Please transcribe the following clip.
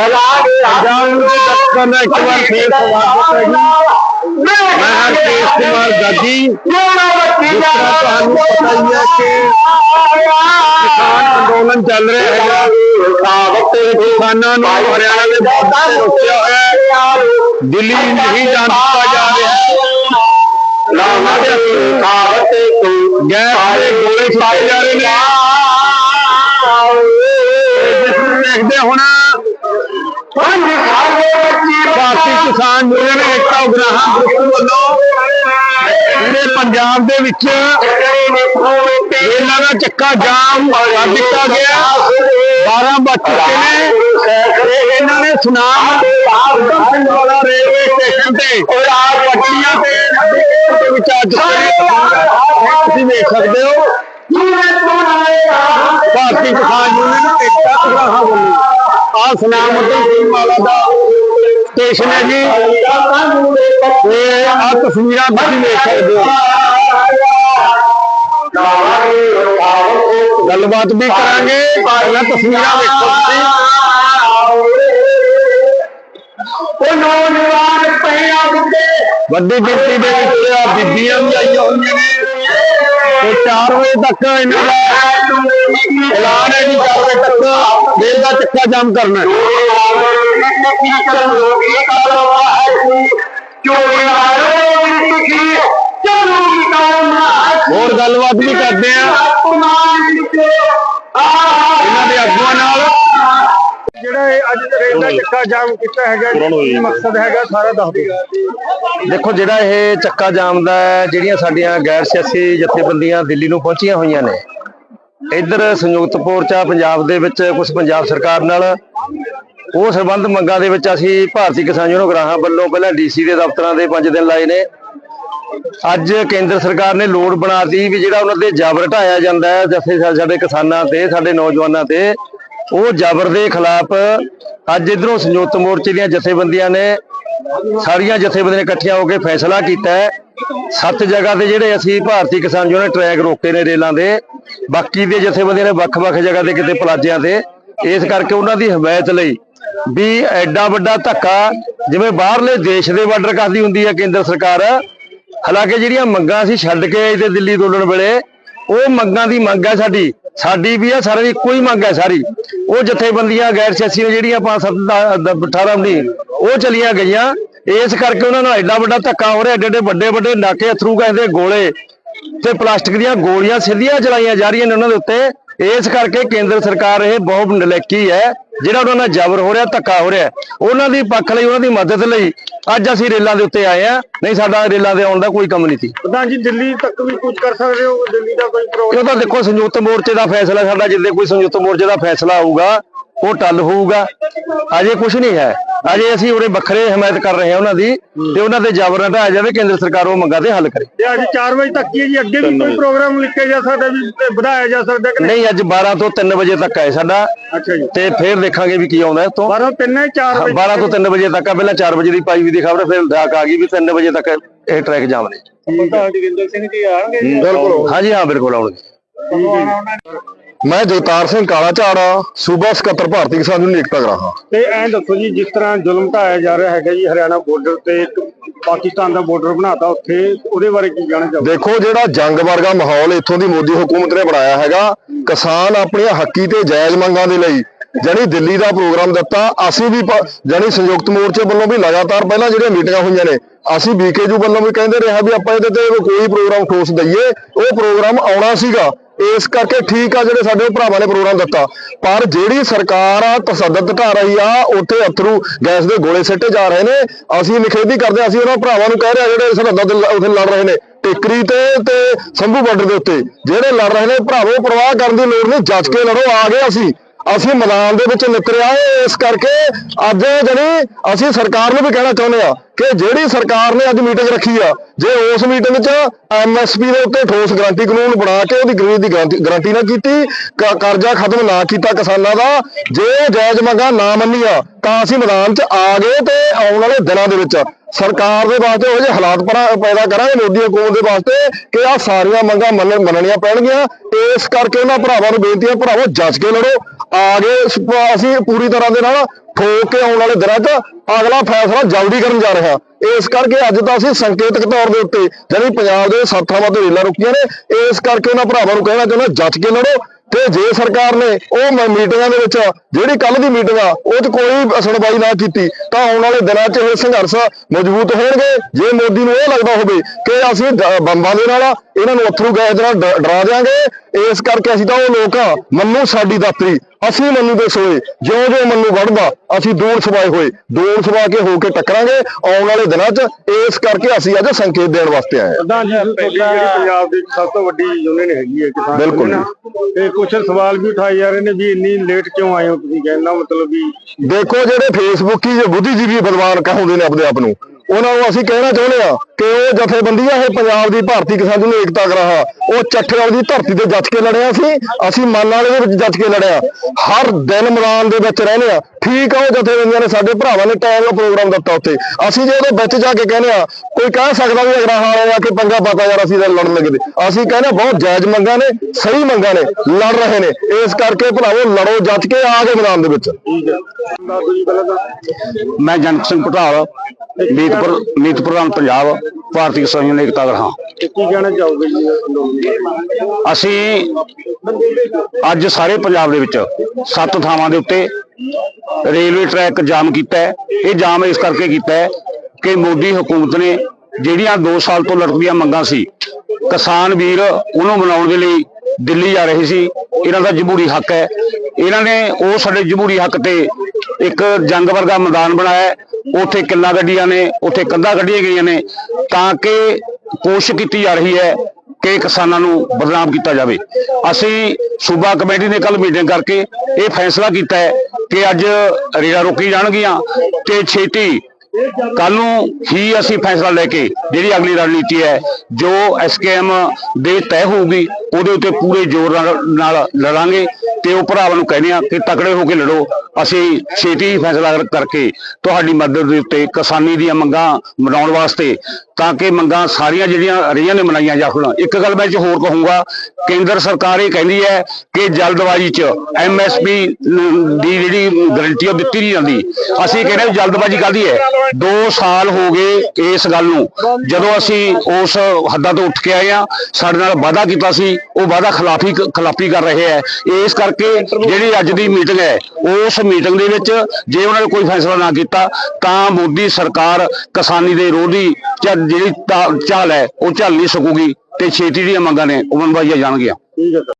ਪੰਜਾਬ ਦੇ ਦਰਸ਼ਕਾਂ ਦਾ ਇੱਕ ਵਾਰ ਫੇਰ ਸਵਾਗਤ ਹੈ ਜੀ ਮੈਂ ਹਰਕੇਸ਼ ਕੁਮਾਰ ਗਾਗੀ ਜਿਸ ਤਰ੍ਹਾਂ ਤੁਹਾਨੂੰ ਪਤਾ ਹੀ ਹੈ ਕਿ ਕਿਸਾਨ ਅੰਦੋਲਨ ਚੱਲ ਰਿਹਾ ਹੈਗਾ ਤੇ ਕਿਸਾਨਾਂ ਨੂੰ ਹਰਿਆਣਾ ਦੇ ਬਾਰਡਰ ਤੇ ਰੋਕਿਆ ਹੋਇਆ ਹੈ ਦਿੱਲੀ ਨਹੀਂ ਜਾਣ ਦਿੱਤਾ ਜਾ ਰਿਹਾ ਗੈਸ ਦੇ ਗੋਲੇ ਛਾਏ ਜਾ ਰਹੇ ਨੇ ਤੇ ਜਿਸ ਨੂੰ ਦੇਖਦੇ ਹੁਣ ਭਾਰਤੀ ਕਿਸਾਨ ਯੂਨੀਅਨ ਏਕਤਾ ਉਗਰਾਹਾਂ ਗਰੁੱਪ ਵੱਲੋਂ ਪੂਰੇ ਪੰਜਾਬ ਦੇ ਵਿੱਚ ਰੇਲਾਂ ਦਾ ਚੱਕਾ ਜਾਮ ਕਰ ਦਿੱਤਾ ਗਿਆ। 12 ਵੱਜ ਚੁੱਕੇ ਨੇ। ਇਹਨਾਂ ਨੇ ਸੁਨਾਮ ਰੇਲਵੇ ਸਟੇਸ਼ਨ ਤੇ ਪੱਟੀਆਂ ਤੇ ਵਿੱਚ ਆ ਤੁਸੀਂ ਵੇਖ ਸਕਦੇ ਹੋ। ਭਾਰਤੀ ਕਿਸਾਨ ਯੂਨੀਅਨ ਏਕਤਾ ਉਗਰਾਹਾਂ ਵੱਲੋਂ ਸੁਨਾਮ ਅਤੇ ਵਾਲਾ ਦਾ। ਸਟੇਸ਼ਨ ਹੈ ਜੀ। ਆ ਤਸਵੀਰਾਂ ਤੁਸੀਂ ਦੇਖ ਸਕਦੇ ਹੋ। ਗੱਲਬਾਤ ਵੀ ਕਰਾਂਗੇ ਪਹਿਲਾਂ ਤਸਵੀਰਾਂ ਦੇਖੋ ਤੁਸੀਂ। ਉਹ ਨੌਜਵਾਨ ਪਿਆ ਬੁੱਢੇ ਵੱਡੀ ਗਿਣਤੀ ਦੇ ਵਿੱਚ ਆ ਬੀਬੀਆਂ ਵੀ ਆਈਆਂ ਹੋਈਆਂ ਨੇ। ਤੇ 4 ਵਜੇ ਤੱਕ ਇਹਨਾਂ ਦਾ ਐਲਾਨ ਹੈ ਜੀ 4 ਵਜੇ ਤੱਕ। ਰੇਲ ਦਾ ਚੱਕਾ ਜਾਮ ਕਰਨਾ ਹੋਰ ਗੱਲਬਾਤ ਵੀ ਕਰਦੇ ਆ ਇਹਨਾਂ ਦੇ ਆਗੂਆਂ ਨਾਲ ਅੱਜ ਰੇਲ ਦਾ ਚੱਕਾ ਜਾਮ ਕੀਤਾ ਹੈਗਾ ਕੀ ਮਕਸਦ ਹੈਗਾ ਸਾਰਾ ਦੱਸ ਦਿਓ। ਦੇਖੋ ਜਿਹੜਾ ਇਹ ਚੱਕਾ ਜਾਮ ਦਾ ਹੈ, ਜਿਹੜੀਆਂ ਸਾਡੀਆਂ ਗੈਰ ਸਿਆਸੀ ਜਥੇਬੰਦੀਆਂ ਦਿੱਲੀ ਨੂੰ ਪਹੁੰਚੀਆਂ ਹੋਈਆਂ ਨੇ ਇੱਧਰ ਸੰਯੁਕਤ ਮੋਰਚਾ ਪੰਜਾਬ ਦੇ ਵਿੱਚ ਕੁਝ ਪੰਜਾਬ ਸਰਕਾਰ ਨਾਲ ਉਹ ਸੰਬੰਧ ਮੰਗਾਂ ਦੇ ਵਿੱਚ ਅਸੀਂ ਭਾਰਤੀ ਕਿਸਾਨ ਯੂਨੀਅਨ ਗਰਾਹਾਂ ਵੱਲੋਂ ਪਹਿਲਾਂ ਡੀਸੀ ਦੇ ਦਫ਼ਤਰਾਂ ਦੇ 5 ਦਿਨ ਲਾਏ ਨੇ। ਅੱਜ ਕੇਂਦਰ ਸਰਕਾਰ ਨੇ ਲੋੜ ਬਣਾਤੀ ਵੀ ਜਿਹੜਾ ਉਹਨਾਂ ਤੇ ਜ਼ਬਰ ਢਾਇਆ ਜਾਂਦਾ ਹੈ ਜਥੇ ਸਾਡੇ ਕਿਸਾਨਾਂ ਤੇ ਸਾਡੇ ਨੌਜਵਾਨਾਂ ਤੇ ਉਹ ਜ਼ਬਰ ਦੇ ਖਿਲਾਫ ਅੱਜ ਇਧਰੋਂ ਸੰਯੁਕਤ ਮੋਰਚੇ ਦੀਆਂ ਜਥੇਬੰਦੀਆਂ ਨੇ ਸਾਰੀਆਂ ਜਥੇਬੰਦੀਆਂ ਇਕੱਠੀਆਂ ਹੋ ਕੇ ਫੈਸਲਾ ਕੀਤਾ ਹੈ। ਸੱਤ ਜਗ੍ਹਾ ਤੇ ਜਿਹੜੇ ਅਸੀਂ ਭਾਰਤੀ ਕਿਸਾਨ ਯੂਨੀਅਨ ਟਰੈਕ ਰੋਕੇ ਨੇ ਰੇਲਾਂ ਦੇ, ਬਾਕੀ ਦੇ ਜਥੇਬੰਦੀਆਂ ਨੇ ਵੱਖ-ਵੱਖ ਜਗ੍ਹਾ ਤੇ ਕਿਤੇ ਪਲਾਜਿਆਂ ਤੇ। ਇਸ ਕਰਕੇ ਉਹਨਾਂ ਦੀ ਹਮਾਇਤ ਲਈ ਵੀ ਐਡਾ ਵੱਡਾ ਧੱਕਾ ਜਿਵੇਂ ਬਾਹਰਲੇ ਦੇਸ਼ ਦੇ ਬਾਰਡਰ ਕਰਦੀ ਹੁੰਦੀ ਹੈ ਕੇਂਦਰ ਸਰਕਾਰ, ਹਾਲਾਂਕਿ ਜਿਹੜੀਆਂ ਮੰਗਾਂ ਅਸੀਂ ਛੱਡ ਕੇ ਆਏ ਤੇ ਦਿੱਲੀ ਤੋਲਣ ਵੇਲੇ, ਉਹ ਮੰਗਾਂ ਦੀ ਮੰਗ ਹੈ ਸਾਡੀ। ਸਾਡੀ ਵੀ ਹੈ ਸਾਰਿਆਂ ਦੀ ਕੋਈ ਮੰਗ ਹੈ ਸਾਰੀ। ਉਹ ਜਥੇਬੰਦੀਆਂ, ਗੈਰ ਸਿਆਸੀ ਨੇ ਜਿਹੜੀਆਂ 5 7 18 ਦੀ ਉਹ ਚਲੀਆਂ ਗਈਆਂ। ਇਸ ਕਰਕੇ ਉਹਨਾਂ ਨੂੰ ਐਡਾ ਵੱਡਾ ਧੱਕਾ ਹੋ ਰਿਹਾ ਐਡੇ ਐਡੇ ਵੱਡੇ ਵੱਡੇ ਨਾਕੇ ਅਥਰੂ ਕਹਿੰਦੇ ਗੋਲੇ। ਤੇ ਪਲਾਸਟਿਕ ਦੀਆਂ ਗੋਲੀਆਂ ਸਿੱਧੀਆਂ ਚਲਾਈਆਂ ਜਾ ਰਹੀਆਂ ਨੇ ਉਹਨਾਂ ਦੇ ਉੱਤੇ। ਇਸ ਕਰਕੇ ਕੇਂਦਰ ਸਰਕਾਰ ਇਹ ਬਹੁਤ ਨਲੇਕੀ ਹੈ ਜਿਹੜਾ ਉਹਨਾਂ ਨਾਲ ਜ਼ਬਰ ਹੋ ਰਿਹਾ ਧੱਕਾ ਹੋ ਰਿਹਾ ਉਹਨਾਂ ਦੀ ਪੱਖ ਲਈ ਉਹਨਾਂ ਦੀ ਮਦਦ ਲਈ ਅੱਜ ਅਸੀਂ ਰੇਲਾਂ ਦੇ ਉੱਤੇ ਆਏ ਆ ਨਹੀਂ ਸਾਡਾ ਰੇਲਾਂ ਦੇ ਆਉਣ ਦਾ ਕੋਈ ਕੰਮ ਨਹੀਂ ਸੀ। ਪ੍ਰਧਾਨ ਜੀ ਦਿੱਲੀ ਤੱਕ ਵੀ ਕੁਝ ਕਰ ਸਕਦੇ ਹੋ? ਦਿੱਲੀ ਦਾ ਕੋਈ ਪ੍ਰੋਗਰਾਮ? ਤਾਂ ਦੇਖੋ ਸੰਯੁਕਤ ਮੋਰਚੇ ਦਾ ਫੈਸਲਾ ਸਾਡਾ ਜਿੱਦੇ ਕੋਈ ਸੰਯੁਕਤ ਮੋਰਚੇ ਦਾ ਫੈਸਲਾ ਆਊਗਾ ਉਹ ਟੱਲ ਹੋਊਗਾ। ਅਜੇ ਕੁਝ ਨਹੀਂ ਹੈ। ਅਜੇ ਅਸੀਂ ਉਰੇ ਵੱਖਰੇ ਹਮਾਇਤ ਕਰ ਰਹੇ ਹਾਂ ਉਹਨਾਂ ਦੀ ਤੇ ਉਹਨਾਂ ਤੇ ਜ਼ਬਰ ਨਾ ਢਾਇਆ ਜਾਵੇ ਕੇਂਦਰ ਸਰਕਾਰ ਉਹ ਮੰਗਾਂ ਤੇ ਹੱਲ ਕਰੇ। ਤੇ ਅੱਜ 4 ਵਜੇ ਤੱਕ ਹੀ ਹੈ ਜੀ ਅੱਗੇ ਵੀ ਕੋਈ ਪ੍ਰੋਗਰਾਮ ਲਿਖਿਆ ਜਾ ਸਕਦਾ ਵੀ ਵਧਾਇਆ ਜਾ ਸਕਦਾ ਕਿ ਨਹੀਂ ਅੱਜ 12 ਤੋਂ 3 ਵਜੇ ਤੱਕ ਹੈ ਸਾਡਾ। ਅੱਛਾ ਜੀ। ਤੇ ਫਿਰ ਦੇਖਾਂਗੇ ਵੀ ਕੀ ਆਉਂਦਾ ਇਸ ਤੋਂ 12 3 4 ਵਜੇ 12 ਤੋਂ 3 ਵਜੇ ਤੱਕ ਆ ਪਹਿਲਾਂ 4 ਵਜੇ ਦੀ ਪਾਈ ਵੀ ਦੀ ਖਬਰ ਫਿਰ ਡਾਕ ਆ ਗਈ ਵੀ 3 ਵਜੇ ਤੱਕ ਇਹ ਟਰੈਕ ਜਾਮ ਨੇ ਪ੍ਰਧਾਨ ਜੋਗਿੰਦਰ ਸਿੰਘ ਜੀ ਆਣਗੇ ਬਿਲਕੁਲ। ਹਾਂਜੀ ਹਾਂ ਬਿਲਕੁਲ ਆਉਣਗੇ। ਮੈਂ ਜਗਤਾਰ ਸਿੰਘ ਕਾਲਾ ਝਾੜਾ ਸੂਬਾ ਸਕੱਤਰ ਭਾਰਤੀ ਕਿਸਾਨ ਯੂਨੀਅਨ ਏਕਤਾ ਗਰਾਹਾਂ ਤੇ ਐਂ ਦੱਸੋ ਜੀ ਜਿਸ ਤਰ੍ਹਾਂ ਜ਼ੁਲਮ ਢਾਇਆ ਜਾ ਰਿਹਾ ਹੈਗਾ ਜੀ ਹਰਿਆਣਾ ਬਾਰਡਰ ਤੇ ਪਾਕਿਸਤਾਨ ਦਾ ਬਾਰਡਰ ਬਣਾਤਾ ਉੱਥੇ ਉਹਦੇ ਬਾਰੇ ਕੀ ਕਹਿਣਾ ਚਾਹੋਗੇ? ਦੇਖੋ ਜਿਹੜਾ ਜੰਗ ਵਰਗਾ ਮਾਹੌਲ ਇੱਥੋਂ ਦੀ ਮੋਦੀ ਹਕੂਮਤ ਨੇ ਬਣਾਇਆ ਹੈਗਾ ਕਿਸਾਨ ਆਪਣੀਆਂ ਹੱਕੀ ਤੇ ਜਾਇਜ਼ ਮੰਗਾਂ ਦੇ ਲਈ ਜਾਣੀ ਦਿੱਲੀ ਦਾ ਪ੍ਰੋਗਰਾਮ ਦਿੱਤਾ ਅਸੀਂ ਵੀ ਜਾਣੀ ਸੰਯੁਕਤ ਮੋਰਚੇ ਵੱਲੋਂ ਵੀ ਲਗਾਤਾਰ ਪਹਿਲਾਂ ਜਿਹੜੀਆਂ ਮੀਟਿੰਗਾਂ ਹੋਈਆਂ ਨੇ ਅਸੀਂ ਬੀਕੇਯੂ ਵੱਲੋਂ ਵੀ ਕਹਿੰਦੇ ਰਿਹਾ ਵੀ ਆਪਾਂ ਇਹਦੇ ਤੇ ਕੋਈ ਪ੍ਰੋਗਰਾਮ ਠੋਸ ਦਈਏ ਉਹ ਪ੍ਰੋਗਰਾਮ ਆਉਣਾ ਸੀਗਾ। ਇਸ ਕਰਕੇ ਠੀਕ ਆ ਜਿਹੜੇ ਸਾਡੇ ਭਰਾਵਾਂ ਨੇ ਪ੍ਰੋਗਰਾਮ ਦਿੱਤਾ। ਪਰ ਜਿਹੜੀ ਸਰਕਾਰ ਆ ਤਸੱਦਦ ਢਾ ਰਹੀ ਆ ਉੱਥੇ ਅਥਰੂ ਗੈਸ ਦੇ ਗੋਲੇ ਸਿੱਟੇ ਜਾ ਰਹੇ ਨੇ। ਅਸੀਂ ਨਿਖੇਧੀ ਕਰਦੇ ਹਾਂ, ਅਸੀਂ ਉਹਨਾਂ ਭਰਾਵਾਂ ਨੂੰ ਕਹਿ ਰਹੇ ਹਾਂ ਜਿਹੜੇ ਸਰਹੱਦਾਂ ਤੇ ਉੱਥੇ ਲੜ ਰਹੇ ਨੇ। ਟਿਕਰੀ ਤੇ ਤੇ ਸੰਭੂ ਬਾਰਡਰ ਦੇ ਉੱਤੇ। ਜਿਹੜੇ ਲੜ ਰਹੇ ਨੇ ਭਰਾਵੋ ਪਰਵਾਹ ਕਰਨ ਦੀ ਲੋੜ ਨਹੀਂ ਜੱਜ ਕੇ ਲੜੋ ਆ ਗਏ ਅਸੀਂ। ਅਸੀਂ ਮੈਦਾਨ ਦੇ ਵਿੱਚ ਨਿਕਲਿਆ ਇਸ ਕਰਕੇ ਅੱਜ ਜਣੀ ਅਸੀਂ ਸਰਕਾਰ ਨੂੰ ਵੀ ਕਹਿਣਾ ਚਾਹੁੰਦੇ ਆ ਕਿ ਜਿਹੜੀ ਸਰਕਾਰ ਨੇ ਅੱਜ ਮੀਟਿੰਗ ਰੱਖੀ ਆ, ਜੇ ਉਸ ਮੀਟਿੰਗ 'ਚ ਐਮਐਸਪੀ ਦੇ ਉੱਤੇ ਠੋਸ ਗਰੰਟੀ ਕਾਨੂੰਨ ਬਣਾ ਕੇ ਉਹਦੀ ਗਰੀਬ ਦੀ ਗਰੰਟੀ, ਗਾਰੰਟੀ ਨਾ ਕੀਤੀ ਕਰਜ਼ਾ ਖਤਮ ਨਾ ਕੀਤਾ ਕਿਸਾਨਾਂ ਦਾ, ਜੇ ਜਾਇਜ਼ ਮੰਗਾਂ ਨਾ ਮੰਨੀਆਂ, ਤਾਂ ਅਸੀਂ ਮੈਦਾਨ 'ਚ ਆ ਗਏ ਤੇ ਆਉਣ ਵਾਲੇ ਦਿਨਾਂ ਦੇ ਵਿੱਚ ਸਰਕਾਰ ਦੇ ਵਾਸਤੇ ਉਹ ਜਿਹੇ ਹਾਲਾਤ ਪਰਾ- ਪੈਦਾ ਕਰਾਂਗੇ, ਮੋਦੀ ਹਕੂਮਤ ਦੇ ਵਾਸਤੇ ਕਿ ਆ ਸਾਰੀਆਂ ਮੰਗਾਂ ਮੰਨ- ਮੰਨਣੀਆਂ ਪੈਣਗੀਆਂ। ਇਸ ਕਰਕੇ ਉਹਨਾਂ ਭਰਾਵਾਂ ਨੂੰ ਬੇਨਤੀ ਹੈ ਭਰਾਵੋ ਜੱਜ ਕੇ ਲੜੋ। ਆ ਗਏ। ਸ- ਅਸੀਂ ਪੂਰੀ ਤਰ੍ਹਾਂ ਦੇ ਨਾਲ ਠੋਕ ਕੇ ਆਉਣ ਵਾਲੇ ਦਿਨਾਂ 'ਚ ਅਗਲਾ ਫੈਸਲਾ ਜਲਦੀ ਕਰਨ ਜਾ ਰਿਹਾ। ਇਸ ਕਰਕੇ ਅੱਜ ਤਾਂ ਅਸੀਂ ਸੰਕੇਤਕ ਤੌਰ ਦੇ ਉੱਤੇ ਜਿਹੜੀ ਪੰਜਾਬ ਦੇ ਸੱਤ ਥਾਵਾਂ ਤੇ ਰੇਲਾਂ ਰੁਕੀਆਂ ਨੇ। ਇਸ ਕਰਕੇ ਉਹਨਾਂ ਭਰਾਵਾਂ ਨੂੰ ਕਹਿਣਾ ਚਾਹੁੰਦਾ, ਜੱਜ ਕੇ ਲੜੋ। ਤੇ ਜੇ ਸਰਕਾਰ ਨੇ ਉਹ ਮ- ਮੀਟਿੰਗਾਂ ਦੇ ਵਿੱਚ, ਜਿਹੜੀ ਕੱਲ ਦੀ ਮੀਟਿੰਗ ਆ, ਉਹ 'ਚ ਕੋਈ ਸੁਣਵਾਈ ਨਾ ਕੀਤੀ, ਤਾਂ ਆਉਣ ਵਾਲੇ ਦਿਨਾਂ 'ਚ ਇਹ ਸੰਘਰਸ਼ ਮਜ਼ਬੂਤ ਹੋਣਗੇ। ਜੇ ਮੋਦੀ ਨੂੰ ਇਹ ਲੱਗਦਾ ਹੋਵੇ ਕਿ ਅਸੀਂ ਡ- ਬੰਬਾਂ ਦੇ ਨਾਲ ਇਹਨਾਂ ਨੂੰ ਅਥਰੂ ਗੈਸ ਦੇ ਨਾਲ ਡ- ਡਰਾ ਦਿਆਂਗੇ, ਇਸ ਕਰਕੇ ਅਸੀਂ ਤਾਂ ਉਹ ਲੋਕ ਆ, ਮੰਨੂ ਸਾਡੀ ਦਾਤਰੀ। ਅਸੀਂ ਮੰਨੂ ਦੇ ਸੋਏ ਜਿਉਂ ਜਿਉਂ ਮੰਨੂ ਵੜਦਾ ਅਸੀਂ ਦੂਰ ਸਵਾਏ ਹੋਏ। ਦੂਰ ਸਵਾ ਕੇ ਹੋ ਕੇ ਟੱਕਰਾਂਗੇ ਆਉਣ ਵਾਲੇ ਦਿਨਾਂ 'ਚ ਇਸ ਕਰਕੇ ਅਸੀਂ ਅੱਜ ਸੰਕੇਤ ਦੇਣ ਵਾਸਤੇ ਆਏ ਹਾਂ। ਜਿਹੜੀ ਪੰਜਾਬ ਦੀ ਸਭ ਤੋਂ ਵੱਡੀ ਯੂਨੀਅਨ ਹੈਗੀ ਹੈ ਕਿਸਾਨ ਬਿਲਕੁਲ ਤੇ ਕੁਝ ਸਵਾਲ ਵੀ ਉਠਾਏ ਜਾ ਰਹੇ ਨੇ ਵੀ ਇੰਨੀ ਲੇਟ ਕਿਉਂ ਆਏ ਹੋ ਤੁਸੀਂ? ਕਹਿੰਦਾ ਮਤਲਬ ਵੀ ਦੇਖੋ ਜਿਹੜੇ ਫੇਸਬੁੱਕੀ ਜੇ ਬੁੱਧੀਜੀਵੀ ਵਿਦਵਾਨ ਕਹਾਉਂਦੇ ਨੇ ਆਪਣੇ ਆਪ ਨੂੰ ਉਹਨਾਂ ਨੂੰ ਅਸੀਂ ਕਹਿਣਾ ਚਾਹੁੰਦੇ ਆ ਕਿ ਉਹ ਜਥੇਬੰਦੀ ਆ ਇਹ ਪੰਜਾਬ ਦੀ ਭਾਰਤੀ ਕਿਸਾਨ ਨੂੰ ਏਕਤਾ ਗਰਾਹਾ ਉਹ ਚੱਠੇਵਾਲ ਦੀ ਧਰਤੀ ਤੇ ਜੱਜ ਕੇ ਲੜਿਆ ਸੀ ਅਸੀਂ ਮੰਨ ਵਾਲੇ ਦੇ ਵਿੱਚ ਜੱਜ ਕੇ ਲੜਿਆ। ਹਰ ਦਿਨ ਮੈਦਾਨ ਦੇ ਵਿੱਚ ਰਹਿੰਦੇ ਆ। ਠੀਕ ਆ ਉਹ ਜਥੇਬੰਦੀਆਂ ਨੇ ਸਾਡੇ ਭਰਾਵਾਂ ਨੇ ਟਾਈਮ ਦਾ ਪ੍ਰੋਗਰਾਮ ਦਿੱਤਾ ਉੱਥੇ। ਅਸੀਂ ਜੇ ਉਹਦੇ ਵਿੱਚ ਜਾ ਕੇ ਕਹਿੰਦੇ ਆ ਕੋਈ ਕਹਿ ਸਕਦਾ ਵੀ ਅਗਰਾਹਾਂ ਵਾਲੇ ਆ ਕੇ ਪੰਗਾ ਪਾਤਾ ਯਾਰ ਅਸੀਂ ਤਾਂ ਲੜਨ ਲੱਗੇ। ਤੇ ਅਸੀਂ ਕਹਿੰਦੇ ਬਹੁਤ ਜਾਇਜ਼ ਮੰਗਾਂ ਨੇ ਸਹੀ ਮੰਗਾਂ ਨੇ ਲੜ ਰਹੇ ਨੇ। ਇਸ ਕਰਕੇ ਭਰਾਵੋ ਲੜੋ ਜੱਜ ਕੇ ਆ ਕੇ ਮੈਦਾਨ ਦੇ ਵਿੱਚ। ਮੈਂ ਜਨਕ ਸਿੰਘ ਪਟਾਲ। ਮੀਤਪੁਰ ਮੀਤ ਪ੍ਰਧਾਨ ਪੰਜਾਬ ਭਾਰਤੀ ਯੂਨੀਅਨ ਏਕਤਾ ਗ੍ਰਹਾਂ ਤੇ ਕੀ ਕਹਿਣਾ ਚਾਹੋਗੇ ਜੀ? ਲੋਕ ਅਸੀਂ ਅੱਜ ਸਾਰੇ ਪੰਜਾਬ ਦੇ ਵਿੱਚ ਸੱਤ ਥਾਵਾਂ ਦੇ ਉੱਤੇ ਰੇਲਵੇ ਟਰੈਕ ਜਾਮ ਕੀਤਾ ਹੈ। ਇਹ ਜਾਮ ਇਸ ਕਰਕੇ ਕੀਤਾ ਹੈ ਕਿ ਮੋਦੀ ਹਕੂਮਤ ਨੇ ਜਿਹੜੀਆਂ 2 ਸਾਲ ਤੋਂ ਲੜਕਦੀਆਂ ਮੰਗਾਂ ਸੀ ਕਿਸਾਨ ਵੀਰ ਉਹਨੂੰ ਮਨਾਉਣ ਦੇ ਲਈ ਦਿੱਲੀ ਜਾ ਰਹੇ ਸੀ ਇਹਨਾਂ ਦਾ ਜਮਹੂਰੀ ਹੱਕ ਹੈ। ਇਹਨਾਂ ਨੇ ਉਹ ਸਾਡੇ ਜਮਹੂਰੀ ਹੱਕ ਤੇ ਇੱਕ ਜੰਗ ਵਰਗਾ ਮੈਦਾਨ ਬਣਾਇਆ ਹੈ। ਉੱਥੇ ਕਿੱਲਾ ਗੱਡੀਆਂ ਨੇ, ਉੱਥੇ ਕੰਧਾਂ ਕੱਢੀਆਂ ਗਈਆਂ ਨੇ ਤਾਂ ਕਿ ਕੋਸ਼ਿਸ਼ ਕੀਤੀ ਜਾ ਰਹੀ ਹੈ ਕਿ ਕਿਸਾਨਾਂ ਨੂੰ ਬਦਨਾਮ ਕੀਤਾ ਜਾਵੇ। ਅਸੀਂ ਸੂਬਾ ਕਮੇਟੀ ਨੇ ਕੱਲ ਮੀਟਿੰਗ ਕਰਕੇ ਇਹ ਫੈਸਲਾ ਕੀਤਾ ਹੈ ਕਿ ਅੱਜ ਰੇੜਾ ਰੋਕੀ ਜਾਣਗੀਆਂ ਤੇ ਛੇਤੀ ਕੱਲ ਨੂੰ ਹੀ ਅਸੀਂ ਫੈਸਲਾ ਲੈ ਕੇ ਜਿਹੜੀ ਅਗਲੀ ਰਣਨੀਤੀ ਹੈ, ਜੋ ਐਸਕੇਐਮ ਦੇ ਤੈਅ ਹੋਊਗੀ, ਉਹਦੇ ਉੱਤੇ ਪੂਰੇ ਜ਼ੋਰ ਨਾਲ ਲੜਾਂਗੇ ਤੇ ਉਹ ਭਰਾਵਾਂ ਨੂੰ ਕਹਿੰਦੇ ਆ ਕਿ ਤਕੜੇ ਹੋ ਕੇ ਲੜੋ। ਅਸੀਂ ਛੇਤੀ ਫੈਸਲਾ ਕਰਕੇ ਤੁਹਾਡੀ ਮਦਦ ਦੇ ਉੱਤੇ ਕਿਸਾਨੀ ਦੀਆਂ ਮੰਗਾਂ ਮਨਾਉਣ ਵਾਸਤੇ ਤਾਂ ਕਿ ਮੰਗਾਂ ਸਾਰੀਆਂ ਜਿਹੜੀਆਂ ਰਹੀਆਂ ਨੇ ਮਨਾਈਆਂ ਜਾਣ ਇੱਕ ਗੱਲ ਮੈਂ 'ਚ ਹੋਰ ਕਹੂੰਗਾ, ਕੇਂਦਰ ਸਰਕਾਰ ਇਹ ਕਹਿੰਦੀ ਹੈ ਕਿ ਜਲਦਬਾਜ਼ੀ 'ਚ ਐਮਐਸਪੀ ਦੀ ਜਿਹੜੀ ਗਰੰਟੀ ਉਹ ਦਿੱਤੀ ਨਹੀਂ ਜਾਂਦੀ। ਅਸੀਂ ਕਹਿੰਦੇ ਜਲਦਬਾਜ਼ੀ ਕਾਦੀ ਹੈ? 2 ਸਾਲ ਹੋ ਗਏ ਇਸ ਗੱਲ ਨੂੰ। ਜਦੋਂ ਅਸੀਂ ਉਸ ਹੱਦਾਂ ਤੋਂ ਉੱਠ ਕੇ ਆਏ ਆ ਸਾਡੇ ਨਾਲ ਵਾਅਦਾ ਕੀਤਾ ਸੀ, ਉਹ ਵਾਅਦਾ ਖਿਲਾਫੀ ਖਿਲਾਫੀ ਕਰ ਰਹੇ ਹੈ। ਇਸ ਕਰਕੇ ਜਿਹੜੀ ਅੱਜ ਦੀ ਮੀਟਿੰਗ ਹੈ, ਉਸ ਮੀਟਿੰਗ ਦੇ ਵਿੱਚ ਜੇ ਉਹਨਾਂ ਨੇ ਕੋਈ ਫੈਸਲਾ ਨਾ ਕੀਤਾ, ਤਾਂ ਮੋਦੀ ਸਰਕਾਰ ਕਿਸਾਨੀ ਦੇ ਵਿਰੋਧੀ ਚ- ਜਿਹੜੀ ਤਾਂ- ਚਾਲ ਹੈ, ਉਹ ਚੱਲ ਨਹੀਂ ਸਕੂਗੀ ਤੇ ਛੇਤੀ ਦੀਆਂ ਮੰਗਾਂ ਨੇ ਉਹ ਮਨਵਾਈਆਂ ਜਾਣਗੀਆਂ